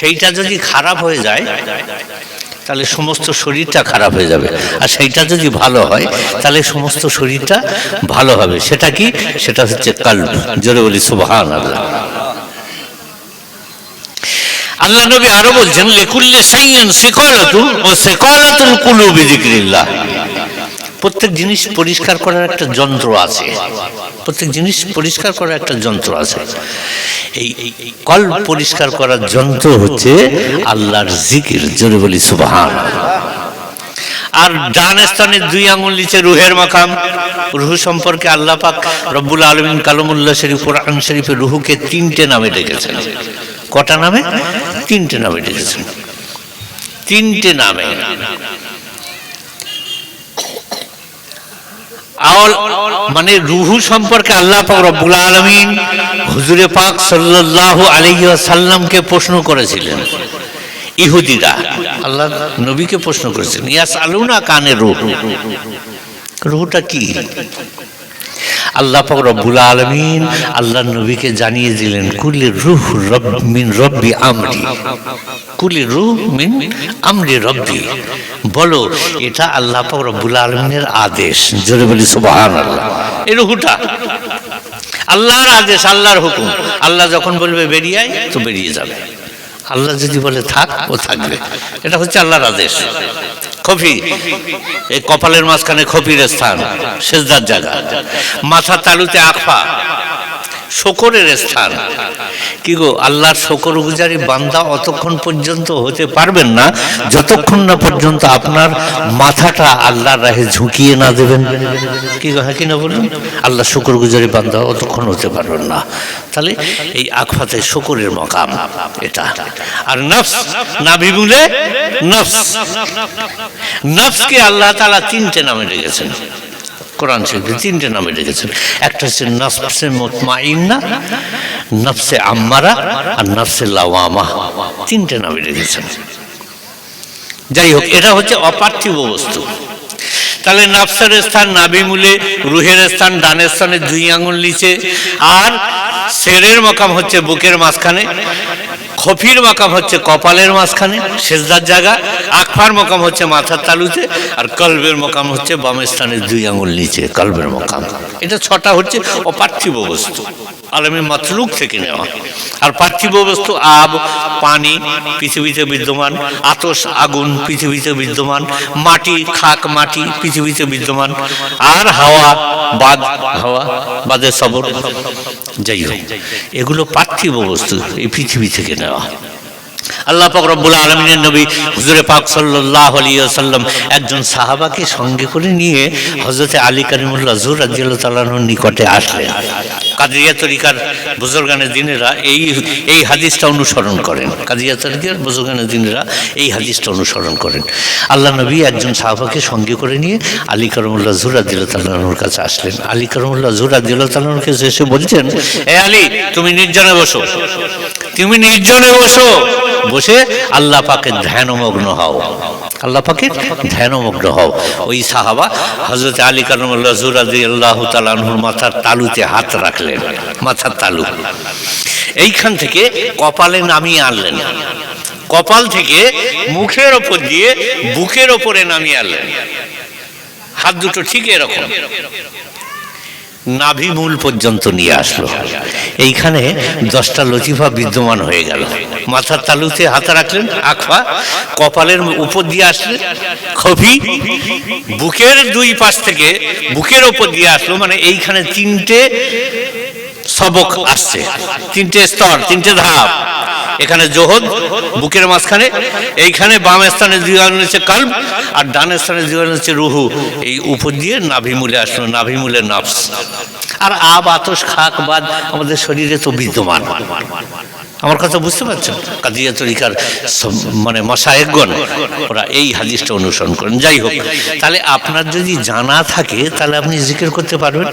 সেইটা যদি খারাপ হয়ে যায়, তাহলে সমস্ত শরীরটা খারাপ হয়ে যাবে। আর সেইটা যদি ভালো হয়, তাহলে সমস্ত শরীরটা ভালো হবে। সেটা কি? সেটা হচ্ছে কাল জোরে বলি সুবহান আল্লাহ আল্লাহ নবী আরও বলছেন, লেকুল্লে সাইয়ান সিকালাতুন ও সিকালাতুল কুলুবি যিকরিল্লাহ। প্রত্যেক জিনিস পরিষ্কার করার একটা যন্ত্র আছে। প্রত্যেক জিনিস পরিষ্কার করার একটা যন্ত্র আছে। এই কল পরিষ্কার করার যন্ত্র হচ্ছে আল্লাহর জিকির, জোরে বলি সুবহান। আর ডান স্থানে দুই আঙুল, নিচে রুহের মাকাম। রুহু সম্পর্কে আল্লাহ পাক রব্বুল আলমিন কালমুল্লাহ শরীফ, কোরআন শরীফে রুহুকে তিনটে নামে ডেকেছেন। কটা নামে? তিনটে নামে ডেকেছেন। তিনটে নামে। মানে রুহু সম্পর্কে আল্লাহ রব্বুল আলমিন হুজুরে পাক সাল্লাহ আলাইহি সাল্লামকে প্রশ্ন করেছিলেন। ইহুদিরা, আল্লাহ নবীকে প্রশ্ন করেছেন ইয়াস আলুনা কানে রুহ? রুহুটা কি? আল্লাহ পাক রব্বুল আলমিন আল্লাহ নবীকে জানিয়ে দিলেন, কুলি রুহ রব মিন রব্বি আমরি। কুলি রুহ মিন আমরি রব্বি। বলো, এটা আল্লাহ পাক রব্বুল আলমিনের আদেশ। জোরে বলি সুবহান আল্লাহ এই রুহুটা আল্লাহর আদেশ, আল্লাহর হুকুম। আল্লাহ যখন বলবে বেরিয়ে তো বেরিয়ে যাবে। আল্লাহ যদি বলে, থাক, ও থাকবে। এটা হচ্ছে আল্লাহর আদেশ। খফি। এই কপালের মাঝখানে খফির স্থান সেজদার জায়গা। মাথা তালুতে আখফা শকরের স্থান। কি গো, আল্লাহর শকর গুজারি বান্দা অতক্ষণ পর্যন্ত হতে পারবেন না, যতক্ষণ না পর্যন্ত আপনার মাথাটা আল্লাহর রাহে ঝুঁকিয়ে না দেবেন। কি গো হ্যাঁ কি না বলুন? আল্লাহ শকর গুজারি বান্দা অতক্ষণ হতে পারবেন না। তাহলে এই আখফাতে শকরের মকাম এটা। আর নফস, নাভি মুলে নফস। নফসকে আল্লাহ তাআলা তিনটে নামে রেখেছেন। কোরআন শরীফে তিনটে নামে রেখেছেন একটা হচ্ছে নফসে মোতমাইন্না, নফসে আম্মারা আর নফসে লাওয়ামা। তিনটে নামে রেখেছেন যাই হোক, এটা হচ্ছে অপার্থিব বস্তু। তাহলে নফসের স্থান নাভি মূলে রুহের স্থান ডানের স্থানে দুই আঙুল নিচে, আর সেরের মকাম হচ্ছে বুকের মাঝখানে, খফির মাকাম হচ্ছে কপালের মাঝখানে, সেজদার জায়গা, আকফার মকাম হচ্ছে মাথার তালুতে, আর কলবের মকাম হচ্ছে বামের স্থানে দুই আঙুল নিচে, কলবের মকাম। এটা ছটা হচ্ছে অপার্থিব বস্তু। আলমী মাতলুক থেকে নেওয়া। আর পার্থিব বস্তু আব, পানি, পৃথিবীতে বিদ্যমান, আতস, আগুন, পৃথিবীতে বিদ্যমান, মাটি, খাক, মাটি, পৃথিবীতে বিদ্যমান, আর হাওয়া, বাদ হাওয়া বাদের সবর। যাই হোক, এগুলো পার্থিব বস্তু এই পৃথিবী থেকে নেওয়া। আল্লাহ পাক রব্বুল আলমিনের নবী হুজুরে পাক সাল্লাহ সাল্লাম একজন সাহাবাকে সঙ্গে করে নিয়ে হজরতে আলী করিমুল্লাহ জুর রাজিয়াল তাল্লাহর নিকটে আসলেন। কাদিয়া তরিকার বুজুর্গানের দিনেরা এই এই হাদিসটা অনুসরণ করেন। কাদিয়া তরিকার বুজুর্গানের দিনেরা এই হাদিসটা অনুসরণ করেন। আল্লাহ নবী একজন সাহাবাকে সঙ্গে করে নিয়ে আলী করমুল্লাহ জুর রাজিয়াল তাল্লাহর কাছে আসলেন। আলী করমুল্লাহ জুর রাজিয়াল তাল্লাহর কাছে এসে বলছেন, এ আলী, তুমি নির্জনে বসো। তুমি নির্জনে বসো। বসে আল্লাহ পাকে ধ্যানমগ্ন হও। আল্লাহ পাকে ধ্যানমগ্ন হও। ওই সাহাবা হজরত আলী কারমুল্লাহ জুরাদি আল্লাহ তালাহুর মাথার তালুতে হাত রাখলেন, মাথার তালু। এইখান থেকে কপালে নামিয়ে আনলেন। কপাল থেকে মুখের ওপর দিয়ে বুকের ওপরে নামিয়ে আনলেন। হাত দুটো ঠিক এরকম। নাভি মূল পর্যন্ত নিয়ে আসলো। এইখানে দশটা লতিফা বিদ্যমান হয়ে গেল। মাথার তালুতে হাত রাখলেন আখফা কপালের উপর দিয়ে আসলেন খফি বুকের দুই পাশ থেকে বুকের উপর দিয়ে আসলো মানে এইখানে তিনটে সবক আসছে, তিনটে স্তর, তিনটে ধাপ। এখানে জোহদ, বুকের মাঝখানে, এইখানে বাম স্থানে দুই হচ্ছে কাল্ব আর ডান স্থানে দুই হচ্ছে রুহু। এই উপর দিয়ে নাভিমূলে আসলো নাভিমূলে নাফস। আর আব, আতস, খাক, বাদ আমাদের শরীরে তো বিদ্যমান। আমার কথা বুঝতে পারছেন? কাদিয়া তরিকার মানে মশায়েকগণ, ওরা এই হাদিসটা অনুসরণ করেন। যাই হোক, তাহলে আপনার যদি জানা থাকে, তাহলে আপনি জিকির করতে পারবেন।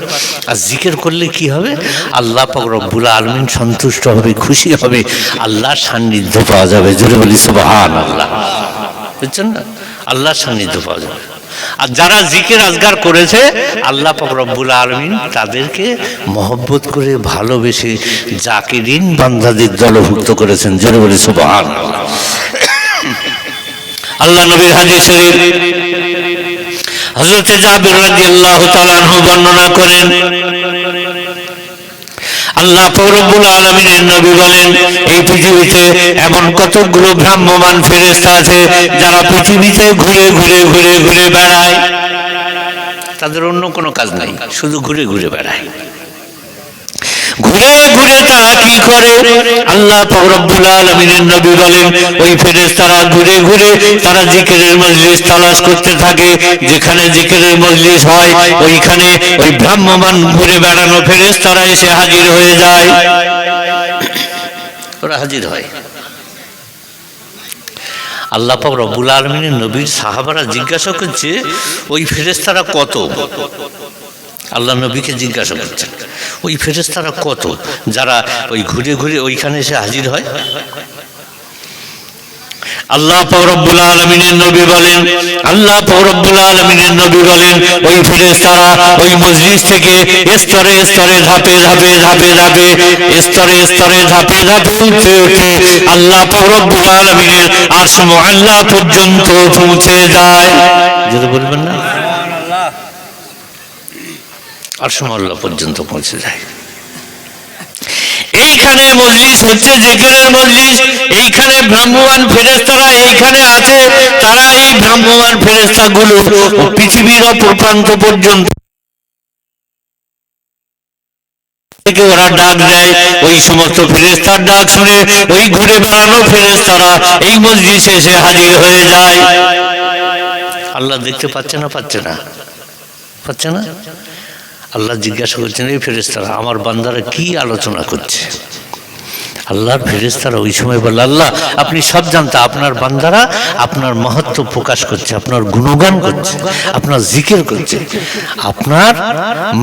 আর জিকির করলে কি হবে? আল্লাহ পাক রব্বুল আলমিন সন্তুষ্ট হবে, খুশি হবে। আল্লাহর সান্নিধ্য পাওয়া যাবে। জোরে বলি সুবহান আল্লাহ বুঝছেন না? আল্লাহর সান্নিধ্য পাওয়া যাবে। আর যারা জিকির আজগার করেছে, আল্লাহ রব্বুল আলমিন তাদেরকে মহব্বত করে ভালোবেসে জাকিরিন বান্দাদের দলভুক্ত করেছেন। জোরে বলে আল্লাহ নবীর হাদিস শরীফ হজরত জাবির তাআলা তালা বর্ণনা করেন আল্লাহ ফরবুল আলমিনের নবী বলেন, এই পৃথিবীতে এমন কতগুলো ভ্রাম্যমান ফেরেস্তা আছে যারা পৃথিবীতে ঘুরে ঘুরে ঘুরে ঘুরে বেড়ায়। তাদের অন্য কোনো কাজ নাই, শুধু ঘুরে ঘুরে বেড়ায়। ঘুরে ঘুরে তারা কি করে? আল্লাহ রব্বুল আলমিনের নবী বলেন, ওই ফেরেস্তারা ঘুরে ঘুরে তারা জিকিরের মজলিস তালাশ করতে থাকে। যেখানে জিকিরের মজলিস হয়, ওইখানে ওই ভ্রাম্যমান ঘুরে বেড়ানো ফেরেস্তারা এসে হাজির হয়ে যায়। ওরা হাজির হয়। আল্লাহ পাক রব্বুল আলমিনের নবীর সাহাবারা জিজ্ঞাসা করছে, ওই ফেরেস্তারা কত? আল্লাহ নবীকে জিজ্ঞাসা করছেন। ওই ফেরেস্তারা কত? যারা ওই ঘুরে ঘুরে ওইখানে এসে হাজির হয়? আল্লাহ রব্বুল আলমিনের নবী বলেন, আল্লাহ রব্বুল আলমিনের নবী বলেন, ওই ফেরেস্তারা ওই মসজিদ থেকে স্তরে স্তরে ধাপে ধাপে ধাপে ধাপে, স্তরে স্তরে ধাপে ধাপে উঠে উঠে আল্লাহ রব্বুল আলমিনের আসম আল্লাহ পর্যন্ত পৌঁছে যায়। যদি বলবেন না? আল্লাহ পর্যন্ত পৌঁছে যায়। এইখানে মজলিস হচ্ছে জেকেরের মজলিস, এইখানে ভ্রাম্যমান ফেরেস্তারা এইখানে আছে, তারা এই ভ্রাম্যমান ফেরেস্তা গুলো পৃথিবীর অপর প্রান্ত পর্যন্ত ওরা ডাক দেয়, ওই সমস্ত ফেরেস্তার ডাক শুনে ওই ঘুরে বেড়ানো ফেরেস্তারা এই মজলিসে এসে হাজির হয়ে যায়। আল্লাহ দেখতে পাচ্ছে না পাচ্ছে না? পাচ্ছে না? আল্লাহ জিজ্ঞাসা করছেন, এই ফেরেস্তারা আমার বান্দারা কি আলোচনা করছে? আল্লাহর ফেরেস্তারা ওই সময় বলে আল্লাহ, আপনি সব জানতা, আপনার বান্দারা আপনার মহত্ব প্রকাশ করছে, আপনার গুণগান করছে, আপনার জিকির করছে, আপনার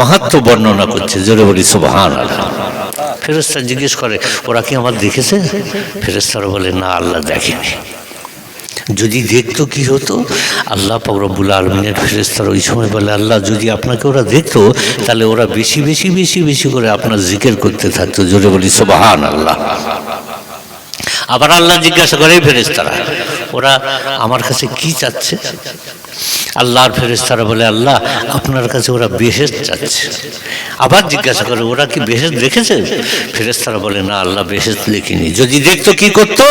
মাহাত্ম বর্ণনা করছে। জোরে বলি আল্লাহ ফেরেস্তা জিজ্ঞেস করে, ওরা কি আমার দেখেছে? ফেরেস্তারা বলে, না, আল্লাহ দেখেনি। যদি দেখতো কি হতো? আল্লাহ পাকরবুল আলমিনের ফেরেস্তার ওই সময় বলে, আল্লাহ, যদি আপনাকে ওরা দেখতো, তাহলে ওরা বেশি বেশি বেশি বেশি করে আপনার জিকের করতে থাকতো। জোরে বলি সোবাহান আল্লাহ আবার আল্লাহ জিজ্ঞাসা করে ফেরেস্তারা ওরা আমার কাছে কি চাচ্ছে? আল্লাহর ফেরেস্তারা বলে, আল্লাহ, আপনার কাছে ওরা বেহেস যাচ্ছে। আবার জিজ্ঞাসা করে, ওরা কি বেহেস দেখেছে ফেরেস্তারা বলে, না, আল্লাহ বেহেস দেখিনি যদি দেখতো কি করতো?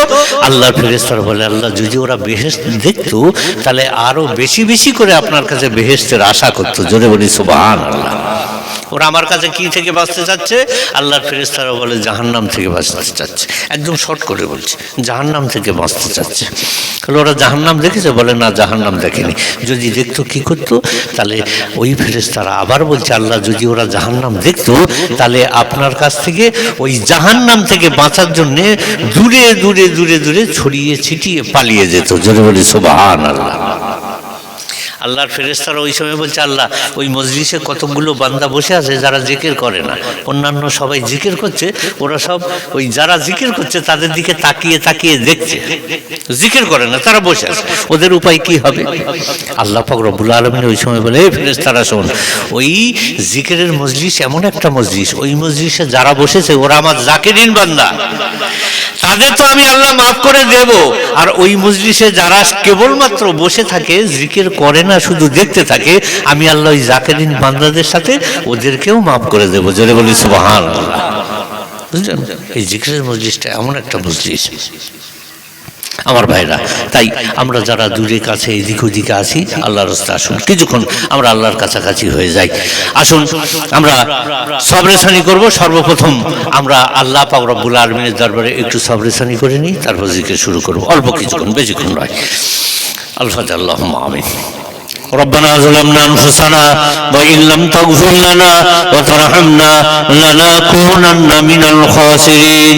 আল্লাহর ফেরেস্তারা বলে, আল্লাহ, যদি ওরা বেহেস দেখতো, তাহলে আরও বেশি বেশি করে আপনার কাছে বেহেস্তের আশা করতো। জোরে বলি সুবাহ আল্লাহ ওরা আমার কাছে কি থেকে বাঁচতে চাচ্ছে? আল্লাহর ফেরেস্তারা বলে, জাহান্নাম থেকে বাঁচতে চাচ্ছে। একদম শর্ট করে বলছে, জাহান্নাম থেকে বাঁচতে চাচ্ছে। তাহলে ওরা জাহান্নাম দেখেছে? বলে, না, জাহান্নাম দেখেনি। যদি দেখতো, কি করতো? তাহলে ওই ফেরেস্তারা আবার বলছে, আল্লাহ, যদি ওরা জাহান্নাম দেখতো, তাহলে আপনার কাছ থেকে ওই জাহান্নাম থেকে বাঁচার জন্যে দূরে দূরে দূরে দূরে ছড়িয়ে ছিটিয়ে পালিয়ে যেত। জোরে বলি সোবাহান আল্লাহ আল্লাহর ফেরেস্তারা ওই সময় বলছে, আল্লাহ, ওই মজলিসে কতগুলো বান্দা বসে আছে যারা জিকির করে না? অন্যান্য সবাই জিকির করছে, ওরা সব ওই যারা জিকির করছে তাদের দিকে তাকিয়ে তাকিয়ে দেখছে। জিকির করে না, তারা বসে আছে। ওদের উপায় কি হবে? আল্লাহ পাক রব্বুল আলমিন ওই সময় বলে ফেরেস্তারা শোন, ওই জিকিরের মজলিস এমন একটা মজলিস, ওই মজলিসে যারা বসেছে, ওরা আমার জাকিরিন বান্দা। তাদের তো আমি আল্লাহ মাফ করে দেব। আর ওই মজলিসে যারা কেবলমাত্র বসে থাকে, জিকের করে না, শুধু দেখতে থাকে, আমি আল্লাহ ওই জাকেরিন বান্দাদের সাথে ওদেরকেও মাফ করে দেবো। জোরে বলি সুবাহান বুঝলেন? এই জিকিরের মজলিসটা এমন একটা মজলিস। আমার ভাইরা তাই আমরা যারা দূরে কাছে এদিক ওদিকে আছি আল্লাহর রাস্তা আসুন কিছুক্ষণ আমরা আল্লাহর কাছাকাছি হয়ে যাই আসুন আমরা সবরেশানি করব সর্বপ্রথম আমরা আল্লাহ পাক রব্বুল আলমিনের দরবারে একটু সবরেশানি করে নিই তারপর জিকে শুরু করব অল্প কিছুক্ষণ বেশিক্ষণ নয় আলফাজ আল্লাহ আমিন ربنا ظلمنا انفسنا وان لم تغفر لنا وترحمنا لنكونن من الخاسرين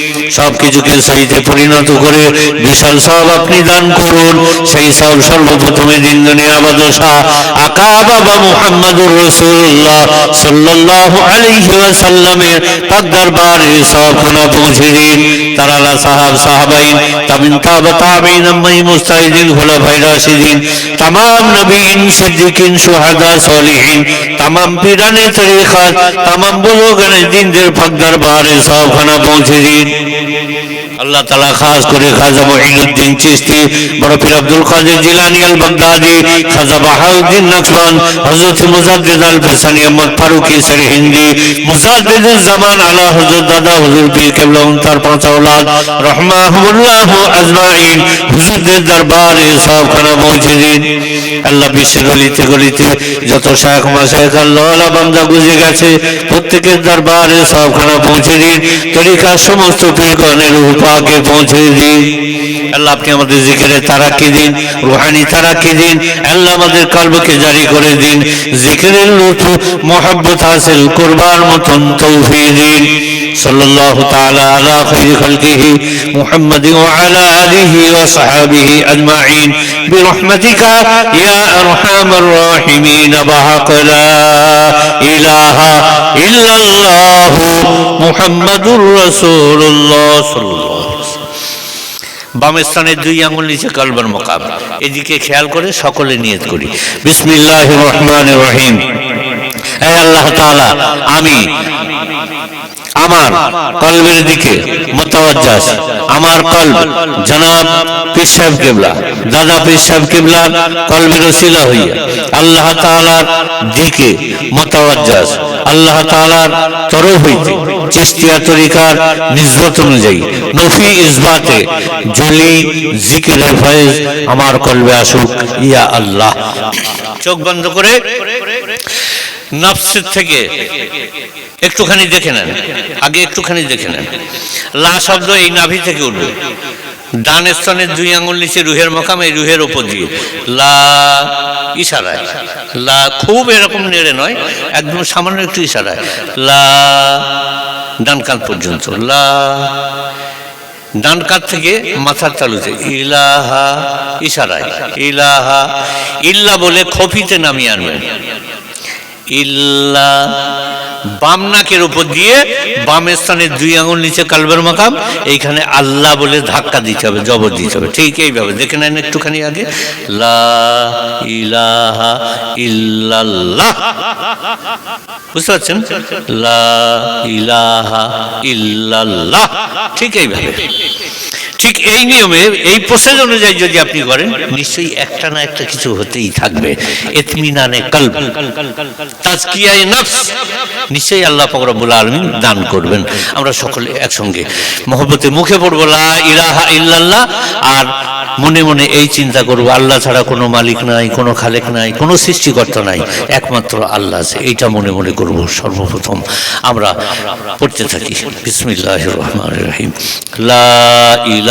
সব কিছুকে সহিতে পরিণত করে বিশাল সব আপনি দান করুন সেই সব সর্বপ্রথমে দিন দুনিয়া বাদশাহ আকা বাবা মুহাম্মাদুর রাসূলুল্লাহ সাল্লাল্লাহু আলাইহি ওয়াসাল্লামের পাক দরবারে সব গুনাহ পৌঁছে দিন তারালা সাহাব সাহাবাইন তামিন তাবা তাবিন আম্মাই মুস্তাহিদিন খুলাফায়ে রাশিদিন तमाम নবীন সিদ্দিকিন শুহাদা সলিহিন तमाम পীরানে তরিকাত तमाम বুজুর্গানে দিনদের পাক দরবারে সব খানা পৌঁছে দিন আল্লাহ তালা খাস করে খাজা মহিনুদ্দিন চিস্তি বড় পীর আব্দুল কাদের জিলানি আল বাগদাদি খাজা বাহাউদ্দিন নকশবন হযরত মুজাদ্দিদ আল ফিসানি আহমদ ফারুকি সরহিন্দি মুজাদ্দিদুল জামান আলা হুজুর দাদা হুজুর পীর কেবলা তার পাঁচ আওলাদ, রহমাহুল্লাহ আজমাইন, হুজুরদের দরবারে সব খানা পৌঁছে দিন আল্লাহ বিশ্বের গলিতে গলিতে যত মাশাইখ আল্লাহ আল্লাহ বান্দা গুজে গেছে প্রত্যেকের দরবারে সবখানা পৌঁছে দিন। তরিকার সমস্ত পীরগণের উপাকে পৌঁছে দিন। আল্লাহ আপনি আমাদের জিকিরে তারাকি দিন, রুহানি তারাকি দিন, আল্লাহ আমাদের কলবকে জারি করে দিন। জিকিরের লুৎফ, মোহাব্বত হাসিল করবার মতন তৌফি দিন। صلى الله تعالى على خير خلقه محمد وعلى آله وصحابه أجمعين برحمتك يا أرحم الراحمين بحق لا إله إلا الله محمد رسول الله صلى الله عليه وسلم বামের স্থানে দুই আঙুল নিচে কলবার মোকাম এদিকে খেয়াল করে সকলে নিয়ত করি বিসমিল্লাহ রহমান রহিম হে আল্লাহ তাআলা আমি আমার কলবের দিকে আমার কলব, জনাব পীর কেবলা, দাদা পীর কেবলা, কলবের ওসিলা হইয়া। আল্লাহ তাআলার দিকে মোতাবাজ্জাস আল্লাহ তাআলার তরফ হইতে চিস্তিয়া তরিকার নিসবত অনুযায়ী নফি ইসবাতে জলি জিকিরের ফয়েজ আমার কলবে আসুক, ইয়া আল্লাহ। চোখ বন্ধ করে নফসের থেকে একটুখানি দেখে নেন। আগে একটুখানি দেখে নেন। লা শব্দ এই নাভি থেকে উঠবে। ডান স্তনের দুই আঙুল নিচে রুহের মকাম, এই রুহের ওপর দিয়ে। লা ইশারায়। লা খুব এরকম নেড়ে নয়, একদম সামান্য একটু ইশারায়। লা ডান কান পর্যন্ত। লা ডান কাত থেকে মাথার তালুতে। ইলাহা ইশারায়। ইলাহা ইল্লা বলে খফিতে নামিয়ে আনবেন। ইল্লা বাম নাকের উপর দিয়ে বাম স্থানে দুই আঙুল নিচে কালবের মাকাম, এইখানে আল্লাহ বলে ধাক্কা দিতে হবে, জবর দিতে হবে। ঠিক এইভাবে, দেখে নেন একটুখানি আগে। লা ইলাহা ইল্লাল্লাহ। বুঝতে পারছেন? লা ইলাহা ইল্লাল্লাহ। ঠিক এইভাবে। ঠিক এই নিয়মে, এই প্রসেস অনুযায়ী যদি আপনি করেন, নিশ্চয়ই একটা না একটা কিছু হতেই থাকবে। এতমিনানে কলব তাজকিয়ায়ে নফস, নিশ্চয়ই আল্লাহ পাক রব্বুল আলামিন দান করবেন। আমরা সকলে একসঙ্গে মহব্বতে মুখে পড়ব, লা ইলাহা ইল্লাল্লাহ, আর মনে মনে এই চিন্তা করব, আল্লাহ ছাড়া কোনো মালিক নাই, কোনো খালেক নাই, কোনো সৃষ্টিকর্তা নাই, একমাত্র আল্লাহ আছে। এইটা মনে মনে করব সর্বপ্রথম। আমরা পড়তে থাকি। বিসমিল্লাহ রহমান রহিম। লা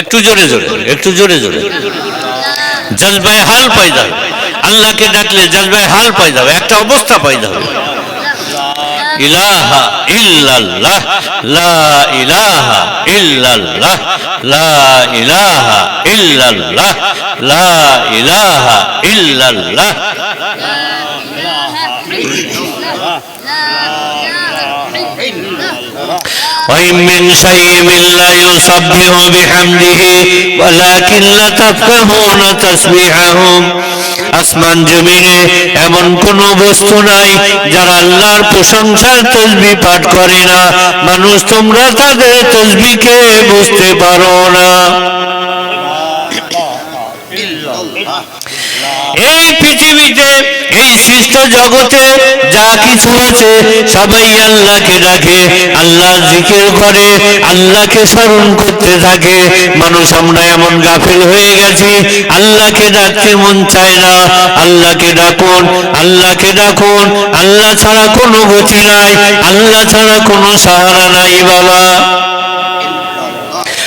একটু জোরে জোরে, একটু জোরে জোরে। জজবায় হাল পাইদা হবে আল্লাহকে ডাকলে জজবায় হাল পাইদা হবে একটা অবস্থা পাইদা হবে ইলাহা ইল্লাল্লাহ, লা ইলাহা ইল্লাল্লাহ, লা ইলাহা লা ইলাহা وإن من شيء إلا يسبح بحمده ولكن لا تفقهون تسبيحهم আসমান জমিনে এমন কোন বস্তু নাই যারা আল্লাহর প্রশংসার তসবি পাঠ করে না মানুষ তোমরা তাদের তসবিকে বুঝতে পারো না এই পৃথিবীতে, এই সৃষ্ট জগতে যা কিছু আছে, সবাই আল্লাহকে ডাকে আল্লাহ জিকির করে, আল্লাহকে স্মরণ করতে থাকে। মানুষ আমরা এমন গাফিল হয়ে গেছি, আল্লাহকে ডাকতে মন চায় না, আল্লাহকে ডাকুন আল্লাহকে ডাকুন, আল্লাহ ছাড়া কোনো গতি নাই, আল্লাহ ছাড়া কোনো সাহারা নাই বাবা।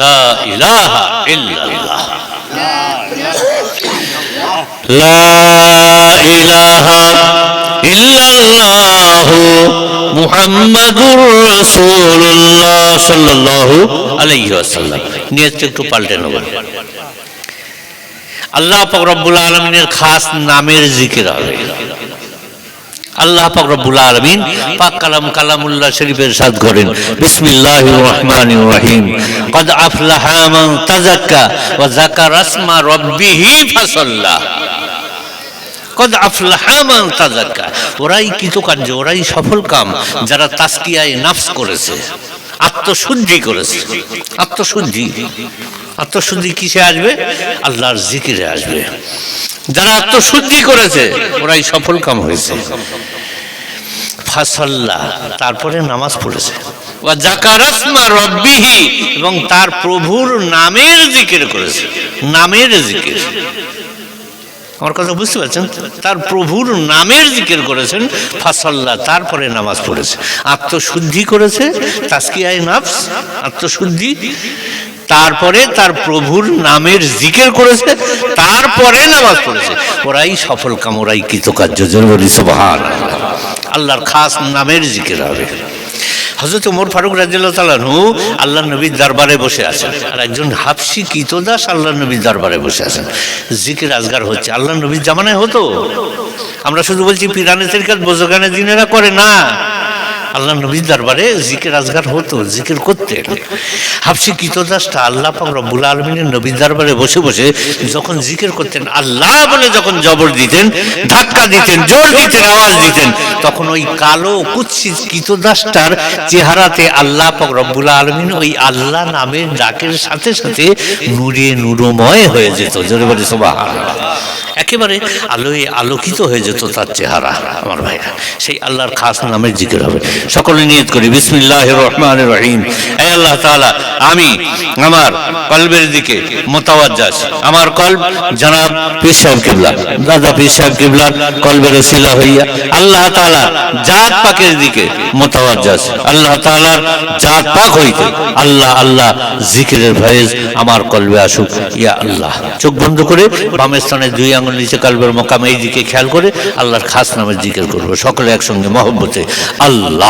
লা ইলাহা লা ইলাহা ইল্লাল্লাহ, মুহাম্মাদুর রাসূলুল্লাহ সাল্লাল্লাহু আলাইহি ওয়াসাল্লাম। একটু পাল্টে আল্লাহ পাক রব্বুল আলামিনের খাস নামের জিকির হবে। আল্লাহ পাক রব্বুল আলামিন পাক কালাম কালামুল্লাহ শরীফের সাদ করেন। বিসমিল্লাহির রহমানির রহিম। কদ আফলাহা মান তাযাক্কা ওয়া যাকারা আসমা রাব্বিহি ফাসাল্লা। কদ আফলাহা মান তাযাক্কা। ওরাই কৃতকার্য, ওরাই সফল কাম যারা তাসকিয়ায় নাফস করেছে, আত্মশুদ্ধি করেছে। আত্মশুদ্ধি। আত্মশুদ্ধি কিসে আসবে? আল্লাহর জিকিরে আসবে। যারা আত্মশুদ্ধি করেছে ওরাই সফল কাম হয়েছে। ফাসাল্লা তারপরে নামাজ পড়েছে। রব্বিহি এবং তার প্রভুর নামের জিকির করেছে। নামের জিকির। আমার কথা বুঝতে পারছেন? তার প্রভুর নামের জিকির করেছেন ফাসাল্লা তারপরে নামাজ পড়েছে। আত্মশুদ্ধি করেছে তাস্কিয়ায় নাফস আত্মশুদ্ধি। তারপরে তার প্রভুর নামের জিকির করেছে, তারপরে নামাজ পড়েছে। ওরাই সফল কাম, ওরাই কৃতকার্য জোর বলি আল্লাহর খাস নামের জিকির হবে। হজরত ওমর ফারুক রাজিল্লাহ তালানহু আল্লাহ নবীর দরবারে বসে আছেন। আর একজন হাফসি কিতদাস আল্লাহ নবীর দরবারে বসে আছেন। জিকির আজগার হচ্ছে। আল্লাহ নবীর জামানায় হতো? আমরা শুধু বলছি পিরানে তরিকাত বোঝগানে দিনেরা করে না। আল্লাহ নবীর দরবারে জিকির আজগার হতো, জিকির করতেন হাফসি কিতদাসটা আল্লাহ পাক রব্বুল আলমিনের নবীর দরবারে বসে বসে যখন জিকির করতেন, আল্লাহ বলে যখন জবর দিতেন, ধাক্কা দিতেন, জোর দিতেন, আওয়াজ দিতেন, তখন ওই কালো কুৎসিত কিতদাসটার চেহারাতে আল্লাহ পাক রব্বুল আলমিন ওই আল্লাহ নামের ডাকের সাথে সাথে নূরে নূরময় হয়ে যেত। জোরে বলে সোবাহ একেবারে আলোয় আলোকিত হয়ে যেত তার চেহারা, আমার ভাইরা। সেই আল্লাহর খাস নামের জিকির হবে। সকলে নিয়ত করি বিসমিল্লাহ রহমান রহিম। এ আল্লাহ তাআলা, আমি আমার কলবের দিকে মোতাবাজ্জা আছি। আমার কলব জনাব পীর সাহেব কিবলা দাদা পীর সাহেব কিবলার কলবের ওসিলা হইয়া আল্লাহ তাআলা জাত পাকের দিকে মোতাবাজ্জা আছে আল্লাহ তাআলার জাত পাক হইতে আল্লাহ আল্লাহ জিকিরের ভয়েস আমার কলবে আসুক, ইয়া আল্লাহ। চোখ বন্ধ করে বামের স্থানে দুই আঙুল নিচে কলবের মোকামে এই দিকে খেয়াল করে আল্লাহর খাস নামের জিকির করব। সকলে একসঙ্গে মহব্বতে আল্লাহ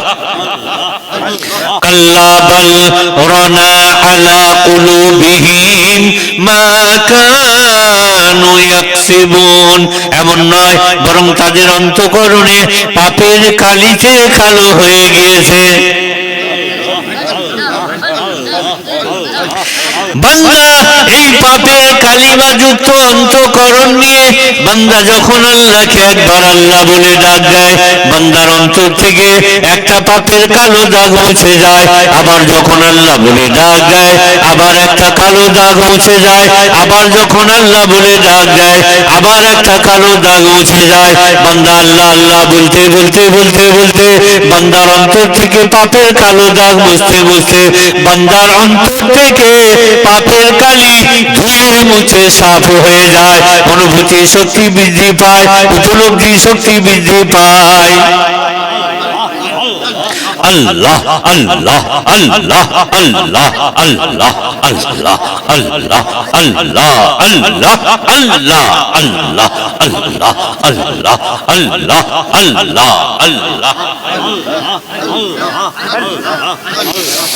كلا بل رنا على قلوبهم ما كانوا يكسبون এমন নয় বরং তাদের অন্তকরণে পাপের কালিতে কালো হয়ে গিয়েছে বান্দা, এই পাপের কালিমা যুক্ত অন্তকরণ নিয়ে বান্দা যখন আল্লাহকে একবার আল্লাহ বলে ডাক দেয়, বান্দার অন্তর থেকে একটা পাপের কালো দাগ মুছে যায়। আবার যখন আল্লাহ বলে ডাক দেয়, আবার একটা কালো দাগ মুছে যায়। আবার যখন আল্লাহ বলে ডাক দেয়, আবার একটা কালো দাগ মুছে যায়। বান্দা আল্লাহ আল্লাহ বলতে বলতে বলতে বলতে বান্দার অন্তর থেকে পাপের কালো দাগ মুছতে মুছতে বান্দার অন্তর থেকে পাপের কালি ধুয়ে মুছে সাফ হয়ে যায় অনুভূতি শক্তি বৃদ্ধি পায় উপলব্ধি শক্তি বৃদ্ধি পায় আল্লাহ আল্লাহ আল্লাহ আল্লাহ আল্লাহ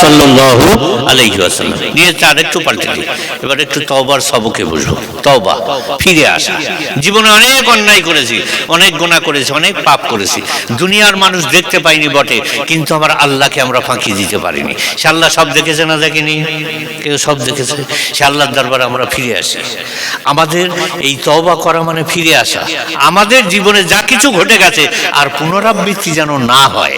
সাল্লাল্লাহু পাল্টে এবার একটু তওবার সবকে আসা। জীবনে অনেক অন্যায় করেছি, অনেক করেছি, অনেক পাপ করেছি। দুনিয়ার মানুষ দেখতে পাইনি বটে, কিন্তু আমার আল্লাহকে আমরা ফাঁকি দিতে পারিনি। সে আল্লাহ সব দেখেছে না দেখেনি? কেউ সব দেখেছে? সে আল্লাহর দরবারে আমরা ফিরে আসি। আমাদের এই তওবা করা মানে ফিরে আসা। আমাদের জীবনে যা কিছু ঘটে গেছে, আর পুনরাবৃত্তি যেন না হয়,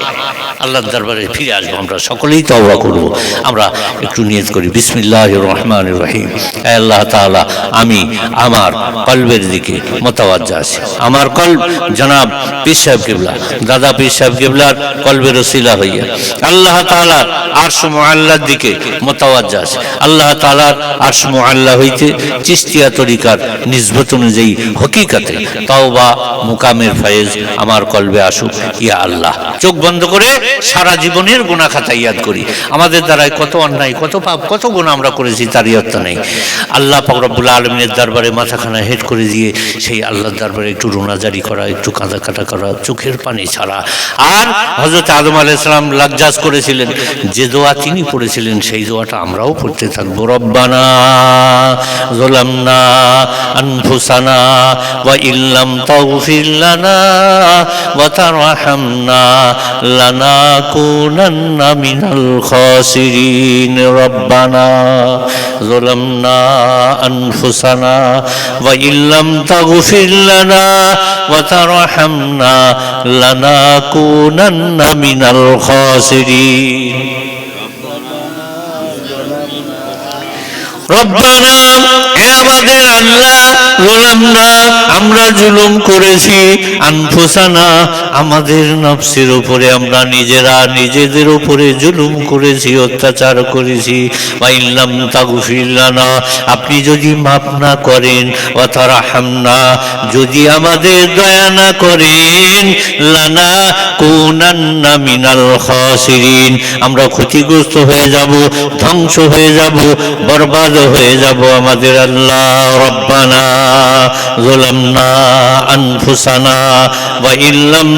আল্লাহর দরবারে ফিরে আসব আমরা। সকলেই তওবা করব। আমরা একটু নিয়ত করি। বিসমিল্লাহ রহমান রহিম। আল্লাহ তাআলা, আমি আমার কলবের দিকে মোতাবাজ্জা আছি। আমার কলব জনাব পীর সাহেব কিবলা, দাদা পীর সাহেব কিবলার কলবের ওসিলা হইয়া। আল্লাহ তাআলার আরশ মুআল্লার দিকে মোতাবাজ্জা আছে। আল্লাহ তাআলার আরশ মুআল্লা হইতে চিস্তিয়া তরিকার নিসবত অনুযায়ী হকিকাতে তাও বা মুকামের ফয়েজ আমার কলবে আসুক। ইয়া আল্লাহ, চোখ বন্ধ করে সারা জীবনের গুনাহ খাতা ইয়াদ করি। আমাদের দ্বারাই কত অন্যায়, কত পাপ, কত গুণ আমরা করেছি তার ইয়ত্তা নেই। আল্লাহ পাক রব্বুল আলমিনের দরবারে মাথাখানা হেড করে দিয়ে সেই আল্লাহর দরবারে একটু রোনাজারি করা, একটু কাঁদা কাটা করা, চোখের পানি ছাড়া। আর হজরত আদম আলাইসালাম লাকজাজ করেছিলেন, যে দোয়া তিনি পড়েছিলেন, সেই দোয়াটা আমরাও পড়তে থাকব। রব্বানা জলামনা আনফুসানা ওয়া ইল্লাম তাগফির লানা ওয়া তারহামনা লানাকুনান্না মিনাল খাসিরিন রব্বানা ظلمنا أنفسنا وإن لم تغفر لنا وترحمنا لنكونن من الخاسرين রব্বানা এ আমাদের আল্লাহ গোলাম না আমরা জুলুম করেছি আনফুসানা আমাদের নফসের উপরে আমরা নিজেরা নিজেদের উপরে জুলুম করেছি, অত্যাচার করেছি। বা ইল্লাম তাগুফিল্লানা আপনি যদি মাপ না করেন অথারা হামনা যদি আমাদের দয়া না করেন, লানা কোনান্না মিনাল খাসিরিন। আমরা ক্ষতিগ্রস্ত হয়ে যাব, ধ্বংস হয়ে যাব, বরবাদ হয়ে যাব আমাদের আল্লাহ, রব্বানা গোলামনা আনফুসানা বা ইল্লাম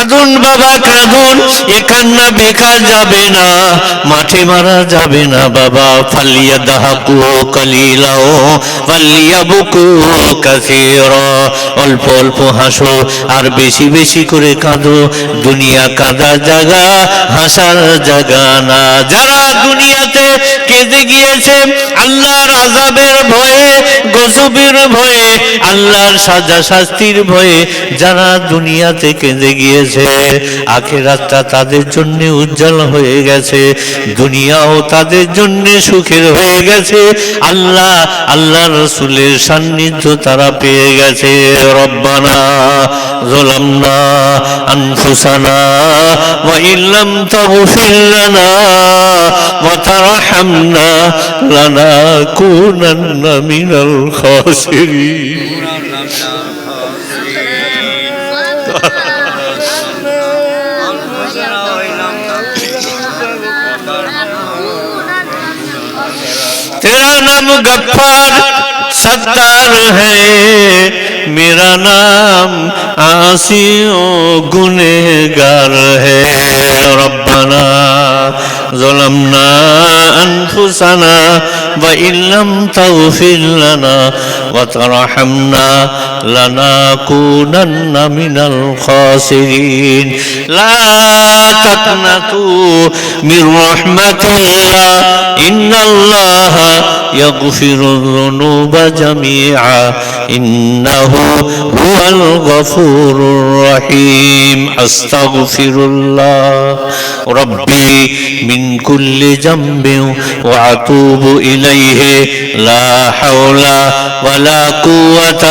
কাঁদুন বাবা, কাঁদুন। এ কান্না বেকার যাবে না, মাঠে মারা যাবে না বাবা। ফালিয়া দাহাকু কালিলাও ফালিয়া বুকু কাসির। অল্প অল্প হাসো, আর বেশি বেশি করে কাঁদো। দুনিয়া কাঁদার জায়গা, হাসার জায়গা না। যারা দুনিয়াতে কেঁদে গিয়েছে, আল্লাহর আজাবের ভয়ে, গজবের ভয়ে, আল্লাহর সাজা শাস্তির ভয়ে, যারা দুনিয়াতে কেঁদে গিয়েছে আখের আখেরাতটা তাদের জন্য উজ্জ্বল হয়ে গেছে। দুনিয়াও তাদের জন্য সুখের হয়ে গেছে। আল্লাহ আল্লাহ রসুলের সান্নিধ্য তারা পেয়ে গেছে। রব্বানা জোলামনা আনফুসানা ওয়া ইল্লাম তাগফির লানা ওয়া তারহামনা লানাকুনান্না মিনাল খাসিরিন। नाम गफ्फार सत्तार है मेरा नाम आसियों गुनेगार है रब्बना ظلمنا أنفسنا وإن لم تغفر لنا وترحمنا لنكونن من الخاسرين لا تقنطوا من رحمة الله إن الله يغفر الذنوب جميعا إنه هو الغفور الرحيم أستغفر الله ربي من كل ذنب وأتوب إليه لا حول ولا قوة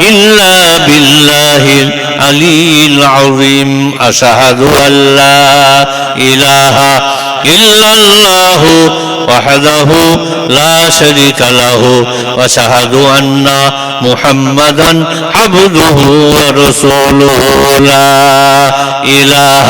إلا إلا بالله العلي العظيم أشهد أن لا إله إلا الله وحده لا شريك له وأشهد أن محمدا عبده ورسوله لا إله